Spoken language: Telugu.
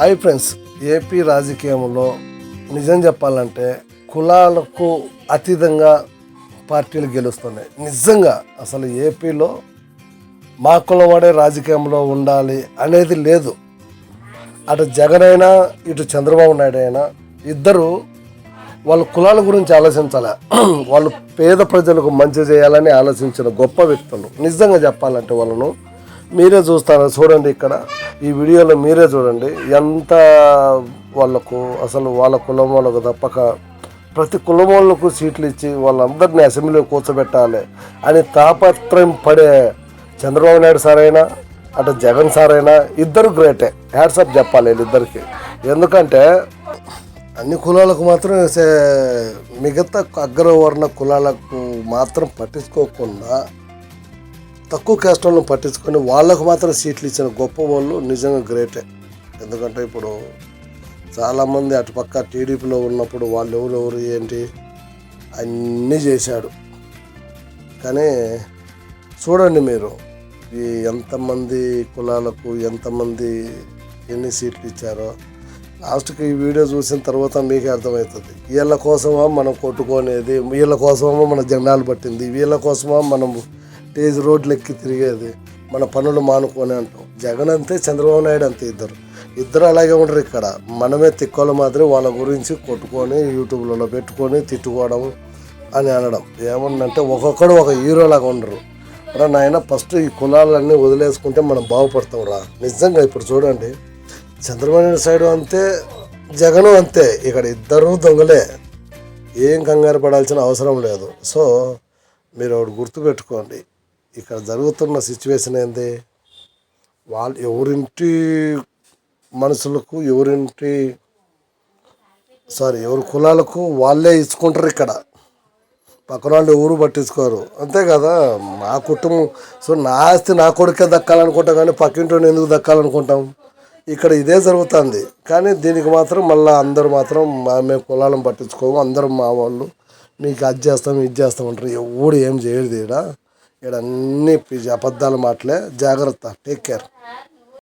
హాయ్ ఫ్రెండ్స్ ఏపీ రాజకీయంలో నిజం చెప్పాలంటే కులాలకు అతీతంగా పార్టీలు గెలుస్తున్నాయి. నిజంగా అసలు ఏపీలో మా కులం వాడే రాజకీయంలో ఉండాలి అనేది లేదు. అటు జగన్ అయినా ఇటు చంద్రబాబు నాయుడు అయినా ఇద్దరు వాళ్ళ కులాల గురించి ఆలోచించాలి? వాళ్ళు పేద ప్రజలకు మంచి చేయాలని ఆలోచించిన గొప్ప వ్యక్తులు. నిజంగా చెప్పాలంటే వాళ్ళను మీరే చూస్తారు చూడండి ఇక్కడ. ఈ వీడియోలో మీరే చూడండి. ఎంత వాళ్ళకు అసలు వాళ్ళ కులం వాళ్ళకు తప్పక ప్రతి కులం వాళ్ళకు సీట్లు ఇచ్చి వాళ్ళందరినీ అసెంబ్లీలో కూర్చోబెట్టాలి అని తాపత్రయం పడే చంద్రబాబు నాయుడు సార్ అయినా అటు జగన్ సార్ అయినా ఇద్దరు గ్రేటే. హ్యాట్సప్ చెప్పాలి వీళ్ళిద్దరికి. ఎందుకంటే అన్ని కులాలకు మాత్రం సే- మిగతా అగ్రవర్ణ కులాలకు మాత్రం పట్టించుకోకుండా తక్కువ క్యాస్ట్ వాళ్ళని పట్టించుకొని వాళ్ళకు మాత్రం సీట్లు ఇచ్చిన గొప్ప వాళ్ళు నిజంగా గ్రేటే ఎందుకంటే ఇప్పుడు చాలామంది అటుపక్క టీడీపీలో ఉన్నప్పుడు వాళ్ళు ఎవరెవరు ఏంటి అన్నీ చేశాడు. కానీ చూడండి మీరు ఈ ఎంతమంది కులాలకు ఎంతమంది ఎన్ని సీట్లు ఇచ్చారో. లాస్ట్కి ఈ వీడియో చూసిన తర్వాత మీకే అర్థమవుతుంది. వీళ్ళ కోసమా మనం కొట్టుకునేది వీళ్ళ కోసమా మన జెండాలు పట్టింది వీళ్ళ కోసమా మనం డేస్ రోడ్లు ఎక్కి తిరిగేది. మన పనులు మానుకొని అంటాం. జగన్ అంతే చంద్రబాబు నాయుడు అంతే ఇద్దరు. ఇద్దరు అలాగే ఉండరు ఇక్కడ. మనమే తిక్కోల మాదిరి వాళ్ళ గురించి కొట్టుకొని యూట్యూబ్లలో పెట్టుకొని తిట్టుకోవడం అని అనడం. ఏమన్నంటే ఒక్కొక్కడు ఒక హీరోలాగా ఉండరు. రా నాయన ఫస్ట్ ఈ కులాలన్నీ వదిలేసుకుంటే మనం బాగుపడతాం రా. నిజంగా ఇప్పుడు చూడండి. చంద్రబాబు నాయుడు సైడ్ అంతే జగను అంతే. ఇక్కడ ఇద్దరు దొంగలే. ఏం కంగారు పడాల్సిన అవసరం లేదు. సో మీరు ఒకటి గుర్తుపెట్టుకోండి. ఇక్కడ జరుగుతున్న సిచ్యువేషన్ ఏంది? వాళ్ళు ఎవరింటి మనుషులకు ఎవరింటి సారీ ఎవరి కులాలకు వాళ్ళే ఇచ్చుకుంటారు ఇక్కడ. పక్కన వాళ్ళు ఎవరు పట్టించుకోరు. అంతే కదా? మా కుటుంబం సో నా ఆస్తి నా కొడుకే దక్కాలనుకుంటాం కానీ పక్కింటి ఎందుకు దక్కాలనుకుంటాం? ఇక్కడ ఇదే జరుగుతుంది. కానీ దీనికి మాత్రం మళ్ళీ అందరూ మాత్రం మా మేము కులాలను పట్టించుకోము. అందరం మా వాళ్ళు. మీకు అది చేస్తాం ఇది చేస్తాం అంటారు. ఎవడు ఏం చేయదు ఇక్కడ ఇక్కడ అన్ని అబద్ధాల మాటలే. జాగ్రత్త. Take care